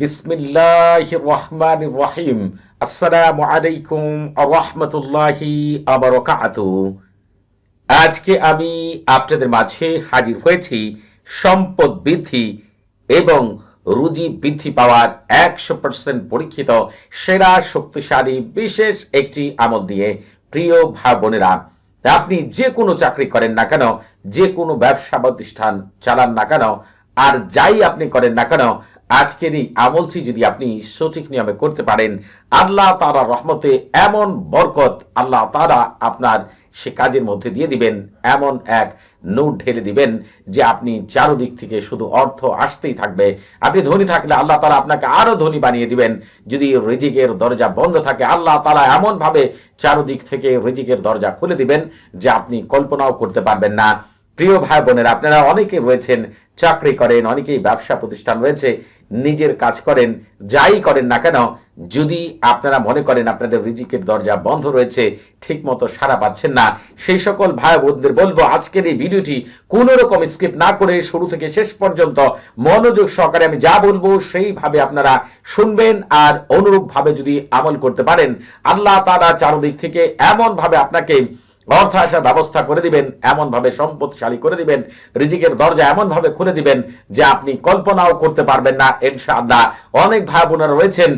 বিসমিল্লাহ রহমান রহিম আসসালামু আলাইকুম রহমতুল্লাহি আবরকাত আজকে আমি আপনাদের মাঝে হাজির হয়েছি সম্পদ বৃদ্ধি এবং রুজি বৃদ্ধি পাওয়ার একশো পার্সেন্ট পরীক্ষিত, সেরা, শক্তিশালী, বিশেষ একটি আমল দিয়ে প্রিয় ভাই বোনেরা, আপনি যে কোনো চাকরি করেন না কেন, যে কোনো ব্যবসা প্রতিষ্ঠান চালান না কেন, আর যাই আপনি করেন না কেন আজকের এই আমলটি যদি আপনি সঠিক নিয়মে করতে পারেন, আল্লাহ তারা রহমতে এমন বরকত আল্লাহ তারা আপনার সে কাজের মধ্যে দিয়ে দিবেন। এমন এক নোট ঢেলে দিবেন যে আপনি চারোদিক থেকে শুধু অর্থ আসতেই থাকবে। আপনি ধনী থাকলে আল্লাহ তালা আপনাকে আরও ধনী বানিয়ে দিবেন। যদি রিজিকের দরজা বন্ধ থাকে, আল্লাহ তালা এমন ভাবে চারোদিক থেকে রিজিকের দরজা খুলে দিবেন যে আপনি কল্পনাও করতে পারবেন না। প্রিয় ভাই বোনেরা, আপনারা অনেকে রয়েছেন, চাকরি করেন, অনেকেই ব্যবসা প্রতিষ্ঠান রয়েছে। নিজের কাজ করেন, যাই করেন না কেন, যদি আপনারা মনে করেন আপনাদের রিজিকের দরজা বন্ধ রয়েছে ঠিক মতো সারা পাচ্ছেন না, সেই সকল ভাই বোনদের বলব, আজকের এই ভিডিওটি কোনো রকম স্কিপ না করে শুরু থেকে শেষ পর্যন্ত মনোযোগ সহকারে আমি যা বলব, সেইভাবে আপনারা শুনবেন আর অনুরূপভাবে যদি আমল করতে পারেন, আল্লাহ তারা চারদিক থেকে এমনভাবে আপনাকে অর্থ আসার ব্যবস্থা করে দিবেন এমন ভাবে সম্পদশালী করে দিবেন, রিজিকের দরজা এমন ভাবে খুলে দিবেন যে আপনি কল্পনাও করতে পারবেন না। ইনশাআল্লাহ অনেক ভাই বোনেরা রয়েছেন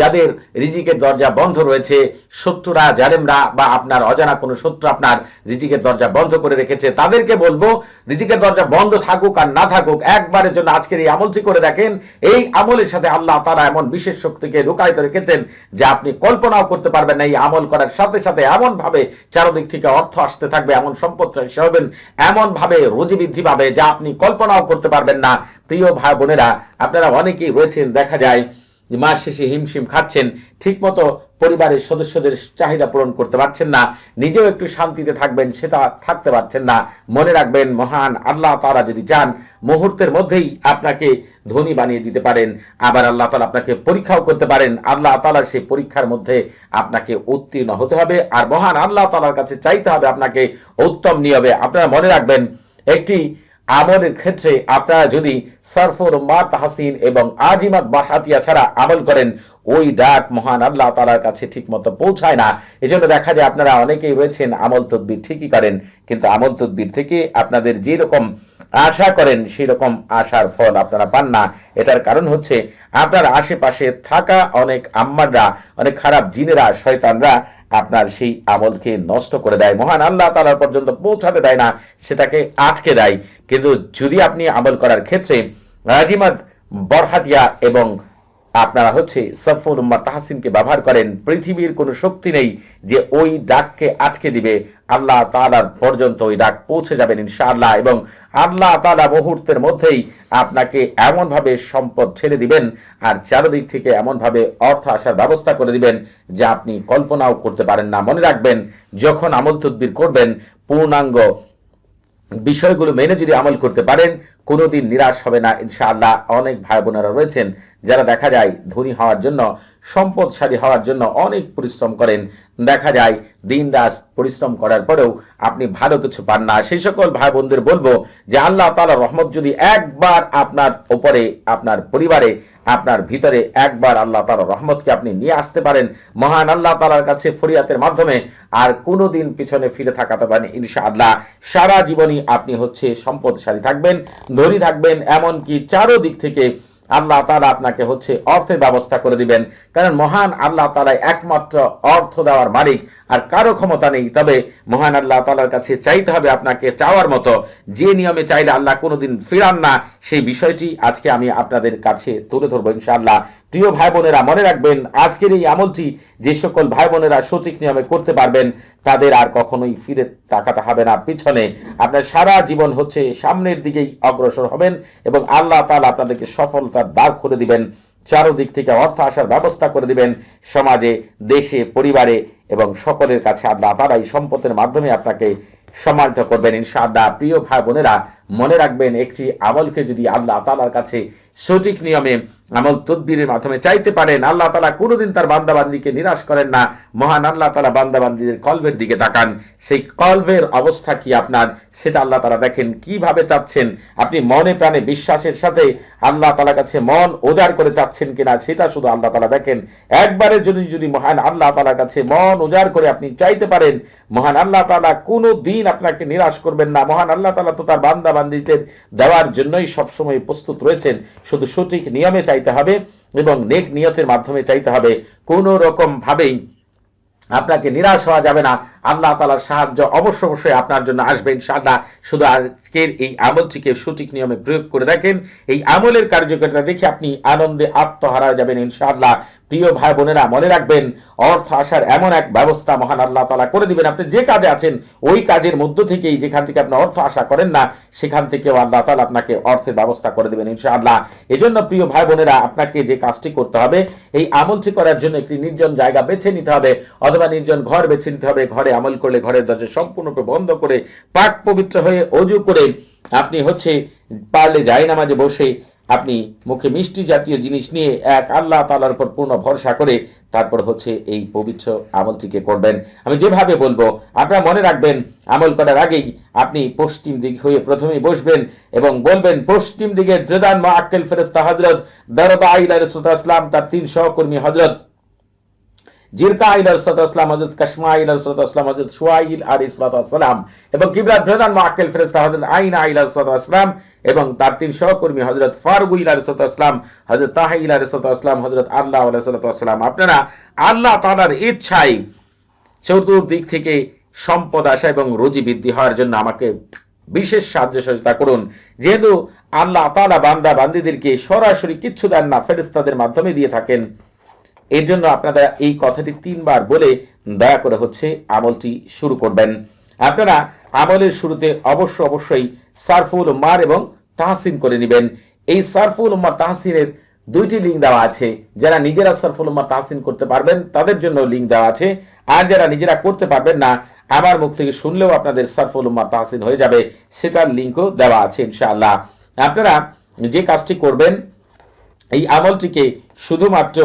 যাদের রিজিকের দরজা বন্ধ রয়েছে, শত্রুরা, জালেমরা বা আপনার অজানা কোনো শত্রু আপনার রিজিকের দরজা বন্ধ করে রেখেছে, তাদেরকে বলব, রিজিকের দরজা বন্ধ থাকুক আর না থাকুক, একবারের জন্য আজকের এই আমলটি করে দেখেন, এই আমলের সাথে আল্লাহ তারা এমন বিশেষ শক্তিকে লুকায়িত রেখেছেন যে আপনি কল্পনাও করতে পারবেন না, এই আমল করার সাথে সাথে এমন ভাবে চারদিক থেকে অর্থ আসতে থাকবে, এমন সম্পদ হবেন এমন ভাবে রুজি বৃদ্ধি পাবে যা আপনি কল্পনাও করতে পারবেন না। প্রিয় ভাই বোনেরা, আপনারা অনেকেই রয়েছেন, দেখা যায় যে মাস শেষে হিমশিম খাচ্ছেন, ঠিকমতো পরিবারের সদস্যদের চাহিদা পূরণ করতে পারছেন না, নিজেও একটু শান্তিতে থাকবেন, সেটা থাকতে পারছেন না। মনে রাখবেন, মহান আল্লাহ তারা যদি চান, মুহূর্তের মধ্যেই আপনাকে ধনী বানিয়ে দিতে পারেন, আবার আল্লাহ তালা আপনাকে পরীক্ষাও করতে পারেন, আল্লাহ তালা সেই পরীক্ষার মধ্যে আপনাকে উত্তীর্ণ হতে হবে, আর মহান আল্লাহ তালার কাছে চাইতে হবে আপনাকে উত্তম নিয়মে। আপনারা মনে রাখবেন, একটি আমলের ক্ষেত্রে আপনারা যদি সরফর মা তাহসিন এবং আজিমাত বাহাতিয়া ছাড়া আমল করেন, ওই ডাক মহান আল্লাহ তালার কাছে ঠিক মতো পৌঁছায় না। এজন্য দেখা যায় আপনারা অনেকেই রয়েছেন আমল তদ্বির ঠিকই করেন, কিন্তু আমল তদ্বির থেকে আপনাদের যেরকম আশা করেন সেই রকম আশার ফল আপনারা পান না। এটার কারণ হচ্ছে, আপনার আশেপাশে থাকা অনেক আম্মাররা, অনেক খারাপ জিনেরা, শয়তানরা আপনার সেই আমলকে নষ্ট করে দেয়। মহান আল্লাহ তালা পর্যন্ত পৌঁছাতে দেয় না, সেটাকে আটকে দেয়। কিন্তু যদি আপনি আমল করার ক্ষেত্রে রাজিমাদ বরহাতিয়া এবং আপনারা হচ্ছে সফর উম্মা তাহাসিনকে ব্যবহার করেন, পৃথিবীর কোনো শক্তি নেই যে ওই ডাককে আটকে দিবে। আল্লাহ তালার পর্যন্ত ওই ডাক পৌঁছে যাবেন ইনশাআল্লাহ এবং আল্লাহ তালা মুহূর্তের মধ্যেই আপনাকে এমনভাবে সম্পদ ছেড়ে দিবেন আর চারদিক থেকে এমনভাবে অর্থ আসার ব্যবস্থা করে দিবেন যে আপনি কল্পনাও করতে পারেন না। মনে রাখবেন, যখন আমল তদ্বির করবেন, পূর্ণাঙ্গ বিষয়গুলো মেনে যদি আমল করতে পারেন, কোনোদিন নিরাশ হবে না। ইনশাআল্লাহ অনেক ভাই বোনেরা রয়েছেন যারা দেখা যায় ধনী হওয়ার জন্য, সম্পদশালী হওয়ার জন্য অনেক পরিশ্রম করেন, দেখা যায় দিন রাত পরিশ্রম করার পরেও আপনি ভালো কিছু পান না। সেই সকল ভাই বোনদের বলব যে আল্লাহ তালা রহমত যদি একবার আপনার ওপরে আপনার পরিবারে, আপনার ভিতরে একবার আল্লাহ তালা রহমতকে আপনি নিয়ে আসতে পারেন, মহান আল্লাহ তালার কাছে ফরিয়াতের মাধ্যমে আর কোনো দিন পিছনে ফিরে থাকাতে পারেন ইনশা আল্লাহ সারা জীবনই আপনি হচ্ছে সম্পদশালী থাকবেন, ধনী থাকবেন, এমনকি চারো দিক থেকে আল্লাহ তালা আপনাকে হচ্ছে অর্থের ব্যবস্থা করে দিবেন। কারণ মহান আল্লাহ তালা একমাত্র অর্থ দেওয়ার মালিক। আর কারও ক্ষমতা নেই। তবে মহান আল্লাহ তালার কাছে চাইতে হবে আপনাকে চাওয়ার মতো। যে নিয়মে চাইলে আল্লাহ কোনোদিন ফিরান না, সেই বিষয়টি আজকে আমি আপনাদের কাছে তুলে ধরবো ইনশাআল্লাহ। প্রিয় ভাই বোনেরা, মনে রাখবেন, আজকের এই আমলটি যে সকল ভাই বোনেরা সঠিক নিয়মে করতে পারবেন, তাদের আর কখনোই ফিরে তাকাতে হবে না। পিছনে আপনার সারা জীবন হচ্ছে সামনের দিকেই অগ্রসর হবেন এবং আল্লাহ তালা আপনাদেরকে সফলতার দ্বার খুলে দিবেন। চারোদিক থেকে অর্থ আসার ব্যবস্থা করে দিবেন। সমাজে, দেশে, পরিবারে এবং সকলের কাছে আল্লাহ তারা এই সম্পদের মাধ্যমে আপনাকে সম্মানিত করবেন ইনশাআল্লাহ। প্রিয় ভাই বোনেরা, মনে রাখবেন একটি আমলকে যদি আল্লাহ তালার কাছে সঠিক নিয়মে আমল তদবিরের মাধ্যমে চাইতে পারেন, আল্লাহ তালা কোনোদিন তার বান্দাবান্দিকে নিরাশ করেন না। মহান আল্লাহ তালা বান্দাবান্দিদের কলবের দিকে তাকান। সেই কলবের অবস্থা কি আপনার? সেটা আল্লাহ তালা দেখেন। কীভাবে চাচ্ছেন? আপনি মনে প্রাণে বিশ্বাসের সাথে আল্লাহ তালা কাছে মন ওজাড় করে চাচ্ছেন কিনা, সেটা শুধু আল্লাহ তালা দেখেন। একবারে যদি যদি মহান আল্লাহ তালার কাছে মন উজাড় করে আপনি চাইতে পারেন, মহান আল্লাহ তালা কোনো দিন আপনাকে নিরাশ করবেন না। মহান আল্লাহ তালা তো তার বান্দা বান্দিদের দেওয়ার জন্যই সবসময় প্রস্তুত রয়েছেন। শুধু সঠিক নিয়মে চাইতে হবে এবং নেক নিয়তের মাধ্যমে চাইতে হবে। কোনো রকম ভাবেই আপনাকে নিরাশ হওয়া যাবে না। আল্লাহ তালার সাহায্য অবশ্য অবশ্যই আপনার জন্য আসবে ইনশাআল্লাহ। শুধু আজকের এই আমলটিকে সঠিক নিয়মে প্রয়োগ করে দেখেন। এই আমলের কার্যকারিতা দেখে আপনি আনন্দে আত্মহারা যাবেন ইনশাআল্লাহ। প্রিয় ভাই বোনেরা, মনে রাখবেন, অর্থ আসার এমন এক ব্যবস্থা মহান আল্লাহ তালা করে দিবেন। আপনি যে কাজে আছেন, ওই কাজের মধ্য থেকেই যেখান থেকে আপনি অর্থ আশা করেন না, সেখান থেকেও আল্লাহ তালা আপনাকে অর্থের ব্যবস্থা করে দেবেন ইনশাআল্লাহ। এজন্য প্রিয় ভাই বোনেরা, আপনাকে যে কাজটি করতে হবে, এই আমলটি করার জন্য একটি নির্জন জায়গা বেছে নিতে হবে, অথবা নির্জন ঘর বেছে নিতে হবে। ঘরে আমল করলে ঘরের দরজা সম্পূর্ণরূপে বন্ধ করে, পাক পবিত্র হয়ে অজু করে আপনি হচ্ছে পারলে যায় নামাজে বসে আপনি মুখে মিষ্টি জাতীয় জিনিস নিয়ে এক আল্লাহ তালার উপর পূর্ণ ভরসা করে তারপর হচ্ছে এই পবিত্র আমলটিকে করবেন। আমি যেভাবে বলব, আপনারা মনে রাখবেন, আমল করার আগেই আপনি পশ্চিম দিক হয়ে প্রথমেই বসবেন এবং বলবেন, পশ্চিম দিকে জেদান মা আক্কেল ফেরেস্তা হজরত দারদা আইলা ইসলাম তার তিন সহকর্মী হজরত জিরকা আইল আসলাম হজরত কাশমা আইল আসলাম হজরত সুয়াইল আর ইসলাতাম এবং কিবরাত প্রধান মাকেল ফেরেস্তা হজরত আইন আইল আসলাম এবং তার তিন সহকর্মী হজরত ফারুক ইল আসলাম হজরত তাহিল আসলাম হজরত আল্লাহ সাল্লাম আপনারা আল্লাহ তালার ইচ্ছায় চতুর্দিক থেকে সম্পদ আসা এবং রুজি বৃদ্ধি হওয়ার জন্য আমাকে বিশেষ সাহায্য সহযোগিতা করুন। যেহেতু আল্লাহ তালা বান্দা বান্দিদেরকে সরাসরি কিচ্ছু দেন না ফেরেস্তাদের মাধ্যমে দিয়ে থাকেন। এর জন্য আপনারা এই কথাটি তিনবার বলে দয়া করে হচ্ছে আমলটি শুরু করবেন। আপনারা আমলের শুরুতে অবশ্য অবশ্যই সারফুল উম্মার এবং তাহসিন করে নেবেন। এই সারফুল উম্মার তাহসিনের দুইটি লিঙ্ক দেওয়া আছে। যারা নিজেরা সারফুল উম্মার তাহসিন করতে পারবেন, তাদের জন্য লিঙ্ক দেওয়া আছে। আর যারা নিজেরা করতে পারবেন না, আমার মুখ থেকে শুনলেও আপনাদের সারফুল উম্মার তাহসিন হয়ে যাবে। সেটার লিঙ্কও দেওয়া আছে ইনশাআল্লাহ। আপনারা যে কাজটি করবেন এই আমলটিকে শুধুমাত্র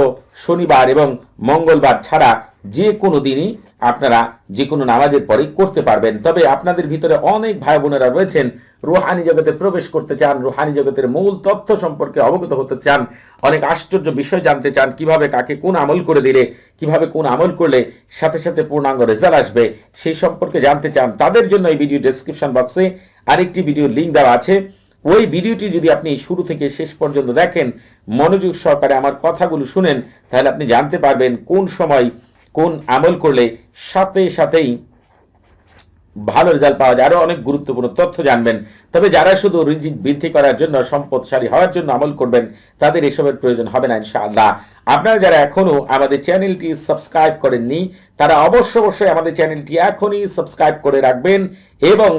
শনিবার এবং মঙ্গলবার ছাড়া যে কোনো দিনই আপনারা যে কোনো নামাজের পরেই করতে পারবেন। তবে আপনাদের ভিতরে অনেক ভাই বোনেরা রয়েছেন, রুহানি জগতে প্রবেশ করতে চান, রুহানি জগতের মূল তথ্য সম্পর্কে অবগত হতে চান, অনেক আশ্চর্য বিষয় জানতে চান, কীভাবে কাকে কোন আমল করে দিলে, কীভাবে কোন আমল করলে সাথে সাথে পূর্ণাঙ্গ রেজাল্ট আসবে, সেই সম্পর্কে জানতে চান, তাদের জন্য এই ভিডিও ডেসক্রিপশন বক্সে আরেকটি ভিডিও লিঙ্ক দেওয়া আছে। ওই ভিডিওটি যদি আপনি শুরু থেকে শেষ পর্যন্ত দেখেন, মনোযোগ সহকারে আমার কথাগুলো শুনেন, তাহলে আপনি জানতে পারবেন কোন সময় কোন আমল করলে সাথে সাথেই ভালো রেজাল্ট পাওয়া যায়। আরও অনেক গুরুত্বপূর্ণ তথ্য জানবেন। তবে যারা শুধু রিজিক বৃদ্ধি করার জন্য, সম্পদশালী হওয়ার জন্য আমল করবেন, তাদের এসবের প্রয়োজন হবে না, ইনশাআল্লাহ। আপনারা যারা এখনও আমাদের চ্যানেলটি সাবস্ক্রাইব করেননি, তারা অবশ্য অবশ্যই আমাদের চ্যানেলটি এখনই সাবস্ক্রাইব করে রাখবেন এবং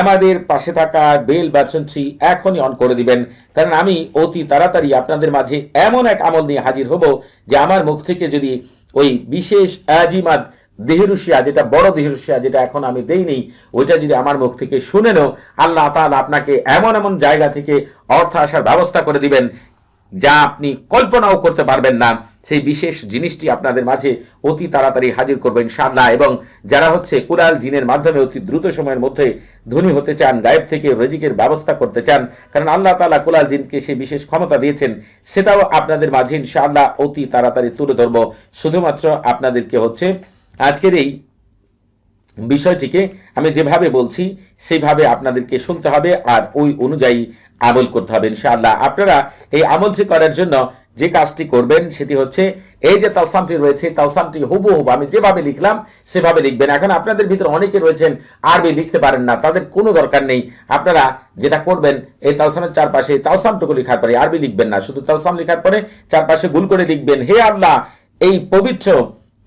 আমাদের পাশে থাকা বেল বাটনটি এখনই অন করে দিবেন। কারণ আমি অতি তাড়াতাড়ি আপনাদের মাঝে এমন এক আমল নিয়ে হাজির হব যে আমার মুখ থেকে যদি ওই বিশেষ আজিমাত দেহরুশিয়া, যেটা বড় দেহরুশিয়া, যেটা এখন আমি দেইনি, ওইটা যদি আমার মুখ থেকে শুনে নো আল্লাহ তাআলা আপনাকে এমন এমন জায়গা থেকে অর্থ আসার ব্যবস্থা করে দিবেন যা আপনি কল্পনাও করতে পারবেন না। সেই বিশেষ জিনিসটি আপনাদের মাঝে অতি তাড়াতাড়ি হাজির করবেন ইনশাআল্লাহ। এবং যারা হচ্ছে কুরাল জিনের মাধ্যমে অতি দ্রুত সময়ের মধ্যে ধনী হতে চান, গায়েব থেকে রেজিকের ব্যবস্থা করতে চান, কারণ আল্লাহ তালা কুলাল জিনকে সে বিশেষ ক্ষমতা দিয়েছেন, সেটাও আপনাদের মাঝে ইনশাআল্লাহ অতি তাড়াতাড়ি তুলে ধরব। শুধুমাত্র আপনাদেরকে হচ্ছে আজকের এই বিষয়টিকে আমি যেভাবে বলছি সেইভাবে আপনাদেরকে শুনতে হবে আর ওই অনুযায়ী আমল করতে হবে ইনশাআল্লাহ। আপনারা এই আমলটি করার জন্য যে কাজটি করবেন, সেটি হচ্ছে এই যে তালসামটি রয়েছে, তালসামটি হুবু হুব আমি যেভাবে লিখলাম, সেভাবে লিখবেন। এখন আপনাদের ভিতরে অনেকে রয়েছেন, আরবি লিখতে পারেন না, তাদের কোনো দরকার নেই। আপনারা যেটা করবেন, এই তালসামের চারপাশে তালসামটুকু লেখার পরে আরবি লিখবেন না, শুধু তালসাম লেখার পরে চারপাশে গুল করে লিখবেন। হে আল্লাহ, এই পবিত্র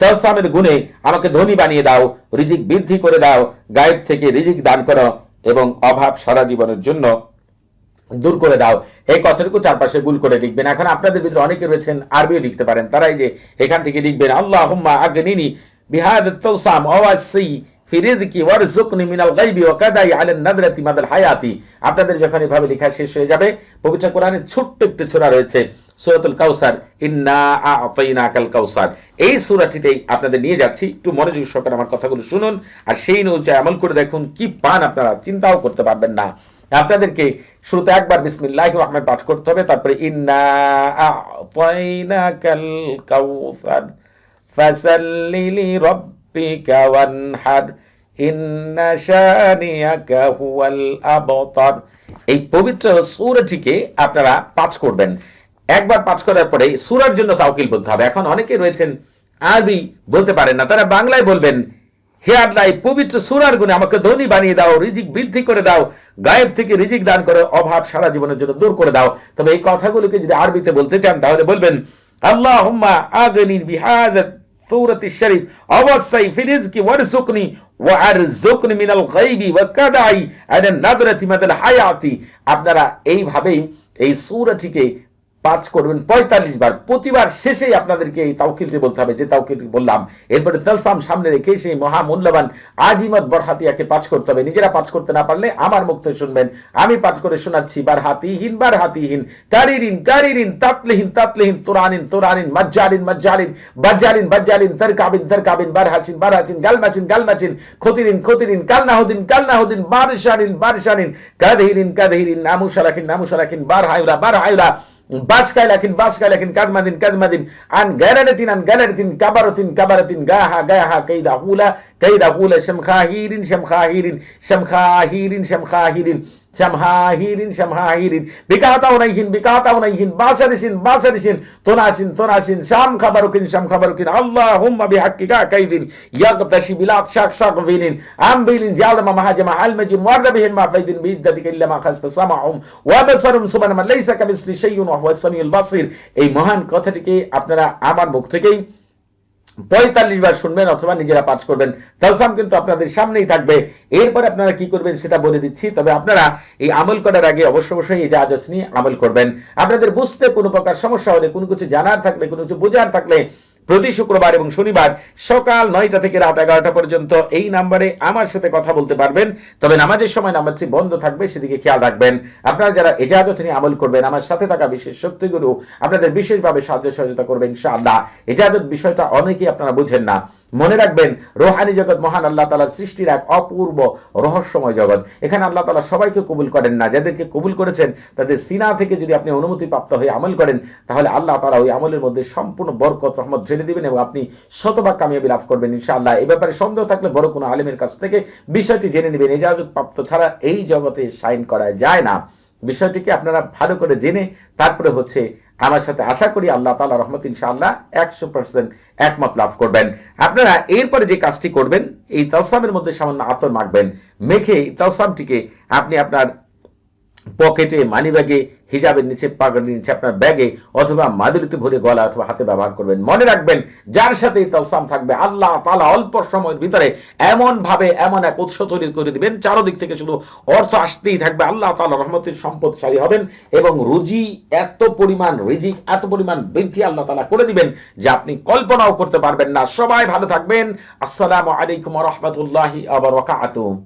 তালসামের গুণে আমাকে ধনী বানিয়ে দাও, রিজিক বৃদ্ধি করে দাও, গায়েব থেকে রিজিক দান করো এবং অভাব সারা জীবনের জন্য দূর করে দাও। এই কথাটুকু চারপাশে গুল করে লিখবেন। এখন আপনাদের ভিতরে অনেকে রয়েছেন, আরবিও লিখতে পারেন। তারাই যে এখান থেকে লিখবেন আল্লাহ হুম্মা আগনিনি বিহাদ তৌসাম ওয়াসি ফিরিজকি ওয়ারজুকনি মিনাল গাইবি ওয়া কাদাই আলান নাদরাতি মাদাল হায়াতি। আপনাদের যখন এভাবে লেখা শেষ হয়ে যাবে, পবিত্র কোরআনে ছোট্ট একটি সূরা রয়েছে। সূরাতুল কাউসার, ইন্না আ'তাইনাকাল কাউসার। এই সূরাটিতেই আপনাদের নিয়ে যাচ্ছি। একটু মনোযোগ সহকারে আমার কথাগুলো শুনুন আর সেই অনুযায়ী আমল করে দেখুন কি পান আপনারা, চিন্তাও করতে পারবেন না। আপনাদেরকে শুরুতে একবার বিসমিল্লাহ রহমান পাঠ করতে হবে, তারপরে, ইন্না আ'তাইনাকাল কাউসার, ফাসাল্লি লিরাব্বিকা ওয়ানহার এই পবিত্র সূরাটিকে আপনারা পাঠ করবেন। একবার পাঠ করার পরে সূরার জন্য তাওকিল বলতে হবে। এখন অনেকে রয়েছেন আরবি বলতে পারেন না, তারা বাংলায় বলবেন, হে আল্লাহ পবিত্র সুরার গুণে আমাকে ধনী বানিয়ে দাও, রিজিক বৃদ্ধি করে দাও, গায়েব থেকে রিজিক দান করে, অভাব সারা জীবনের জন্য দূর করে দাও। তবে এই কথাগুলোকে যদি আরবিতে বলতে চান, তাহলে বলবেন আল্লাহ হুম্মা আগনি বিহাদ সূরাতি শরীফ, অবশ্যই ফিরিজকি ওয়ারজুকনি ওয়ারজুকনি মিনাল গায়বি ওয়া কাদাই আলা নাদরাতি মাদাল হায়াতি। আপনারা এইভাবেই এই সূরাটিকে পাঁচ করবেন, পঁয়তাল্লিশ বার। প্রতিবার শেষেই আপনাদেরকে এই তাওকিলটি বলতে হবে, যে তাওকিলটি বললাম, এরপরে তালসাম সামনে রেখে সেই মহামূল্যবান আজিমত বরহাতিয়াকে পাঠ করতে হবে। নিজেরা পাঠ করতে না পারলে আমার মুক্ত শুনবেন। আমি পাঠ করে শোনাচ্ছি বার হাতিহীন বার হাতিহীন কারিরিন কারিরিন, তাতলিহীন তাতলিহীন, তোরানিন তোরানিন, মজ্জারিন মজ্জারিন, বাজ্জারিন বাজ্জারিন, তরকাবিন তরকাবিন বার হাসিন বার হাসিন গালমাচিন গালমাচিন খতিরিন খতিরিন কালনাহুদিন কালনাহুদিন বারিশারিন বারিশারিন, কাদহিরিন কাদহিরিন নামুশারাকিন নামুশারাকিন বার হায়ুরা বার হায়ুরা باسكا لكن باسكا لكن كدمة كدمة عن جرة عن جرة كبرتين كبرة. جاها جاها كيد أقولا كيد أقولا شمخاهيرين شمخاهيرين شمخاهيرين شمخاهير শামখাহিরিন শামখাহিরিন শামহাহিরিন শামহাহিরিন বিকাতাউনাইহিন বিকাতাউনাইহিন বাসারিসিন বাসারিসিন তোনাসিন তোনাসিন শাম খাবারুকিন শাম খাবারুকিন আল্লাহুম্মা বিহাক্কিকা কাইদিন ইয়াগতাশি বিলাক শাক শাক ফিনিন আমবিলিন জালমা মাহাজমা আলমাজিন ওয়ারদাবিহিন মা ফাইদিন বিদ্দাতিকা ইল্লা মা খাস্তা সামাহুম ওয়া বাসারুম সুবহানা মান লাইসা কামিসলি শাইউন ওয়া হুয়াস সামিউল বাসির এই মহান কথাটিকে আপনারা আমার মুখ থেকেই পঁয়তাল্লিশ বার শুনবেন অথবা নিজেরা পাঠ করবেন। তালসাম কিন্তু আপনাদের সামনেই থাকবে। এরপর আপনারা কি করবেন সেটা বলে দিচ্ছি। তবে আপনারা এই আমল করার আগে অবশ্য অবশ্যই এই জাহাজ নিয়ে আমল করবেন। আপনাদের বুঝতে কোনো প্রকার সমস্যা হলে, কোনো কিছু জানার থাকলে, কোনো কিছু বোঝার থাকলে প্রতি শুক্রবার এবং শনিবার সকাল নয়টা থেকে রাত এগারোটা পর্যন্ত এই নাম্বারে আমার সাথে কথা বলতে পারবেন। তবে নামাজের সময় নাম্বারটি বন্ধ থাকবে সেদিকে খেয়াল রাখবেন। আপনারা যারা এজাজত নিয়ে আমল করবেন, আমার সাথে থাকা বিশেষ শক্তিগুলো আপনাদের বিশেষভাবে সাহায্য সহযোগিতা করবেন ইনশাআল্লাহ। এজাজত বিষয়টা অনেকেই আপনারা বুঝেন না। মনে রাখবেন, রোহানি জগৎ মহান আল্লাহ তালার সৃষ্টির এক অপূর্ব রহস্যময় জগৎ। এখানে আল্লাহ তালা সবাইকে কবুল করেন না। যাদেরকে কবুল করেছেন, তাদের সিনা থেকে যদি আপনি অনুমতি প্রাপ্ত হয়ে আমল করেন, তাহলে আল্লাহ তালা ওই আমলের মধ্যে সম্পূর্ণ বরকত, রহমত ছেড়ে দিবেন এবং আপনি শতভাগ কামিয়াবি লাভ করবেন, ইনশাআল্লাহ। এ ব্যাপারে সন্দেহ থাকলে বড় কোনো আলেমের কাছ থেকে বিষয়টি জেনে নেবেন। এজাজত প্রাপ্ত ছাড়া এই জগতে সাইন করা যায় না। বিষয়টিকে আপনারা ভালো করে জেনে তারপরে হচ্ছে আমার সাথে আশা করি আল্লাহ তালা রহমত ইনশাআল্লাহ একশো পার্সেন্ট একমত লাভ করবেন। আপনারা এরপরে যে কাজটি করবেন, এই তালসামের মধ্যে সামান্য আতর মাখবেন, মেখে এই তালসামটিকে আপনি আপনার পকেটে মানি ব্যাগে হিজাবের নিচে পাগড়ির নিচে আপনার ব্যাগে অথবা মাদুরিতে ভরে গলা অথবা হাতে ব্যবহার করবেন। মনে রাখবেন, যার সাথে তালসাম থাকবে, আল্লাহ তালা অল্প সময়ের ভিতরে এমন ভাবে এমন এক উৎস তৈরি করে দিবেন, চারোদিক থেকে শুধু অর্থ আসতেই থাকবে। আল্লাহ তালা রহমতের সম্পদশালী হবেন এবং রুজি এত পরিমাণ, রিজিক এত পরিমাণ বৃদ্ধি আল্লাহ তালা করে দিবেন যে আপনি কল্পনাও করতে পারবেন না। সবাই ভালো থাকবেন। আসসালামু আলাইকুম রহমতুল্লাহি আবার